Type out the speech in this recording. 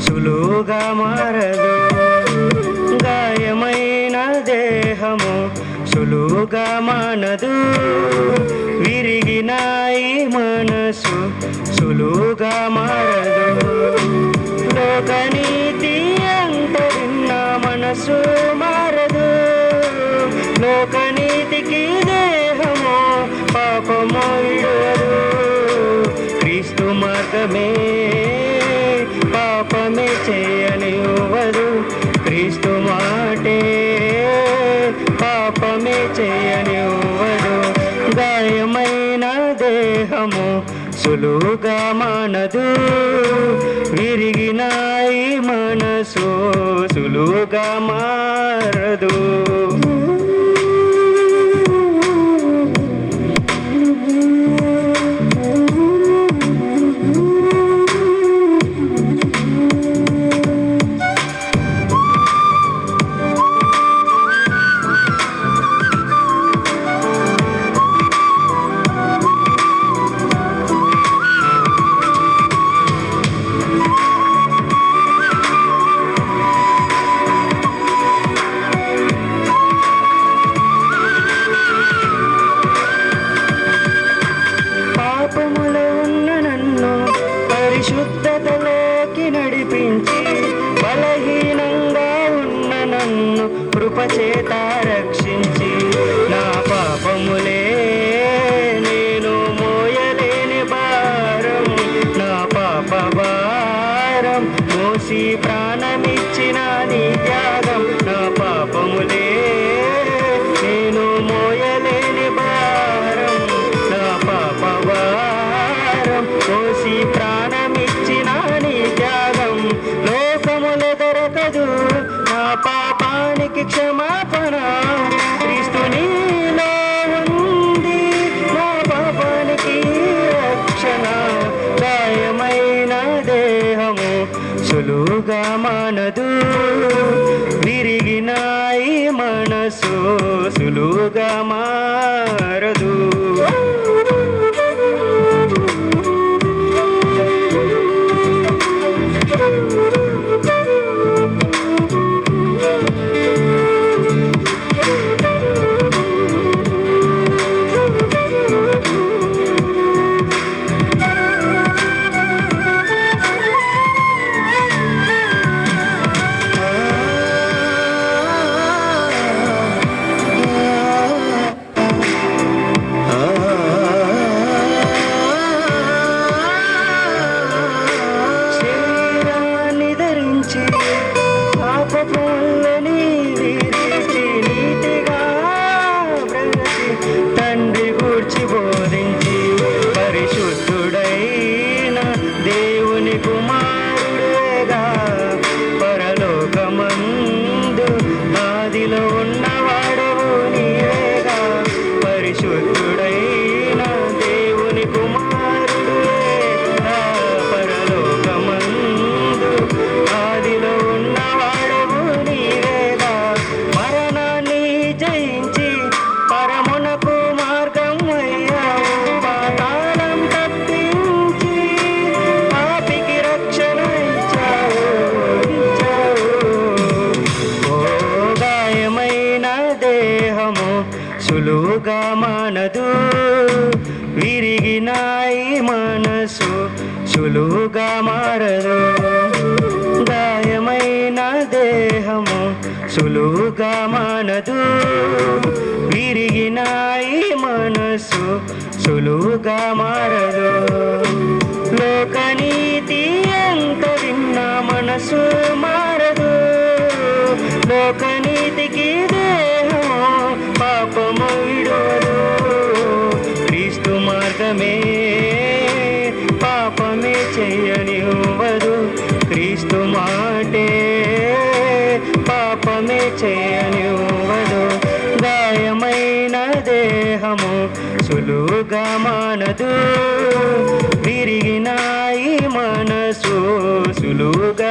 సులువుగా మారదు. గాయమైన దేహము సులువుగా మానదు. విరిగిన ఈ మనసు సులువుగా మారదు. లోకనీతి అంత మనసు మారదు. లోకనీతికి దేహము పాపమో క్రీస్తు మార్గమే చేయనివ్వదు. క్రీస్తు మాటే పాపమే చేయనివ్వదు. గాయమైన దేహము సులువుగా మానదు. విరిగిన ఈ మనసు సులువుగా మారదు. కృపచేత రక్షించి నా పాపములే నేను మోయలేని భారం. నా పాప భారం మోసి ప్రాణమిచ్చిన నీ క్షమాపణ. క్రీస్తు నీలో ఉంది నా పాపానికి రక్షణ గాయమైన దేహము సులువుగా మానదు. విరిగినాయి మనసు సులువుగా మారదు. సులువుగా మానదు విరిగినాయి మనసు సులువుగా మారదు. గాయమైన దేహము సులువుగా మానదు విరిగినాయి మనసు సులువుగా మారదు. లోకనీతి ఎంత విన్నా మనసు మారదు లోకనీతికి క్రీస్తు మాటే. పాపమే చేయనివ్వదు గాయమైన దేహము సులువుగా మానదు. విరిగినాయి మనసు సులువుగా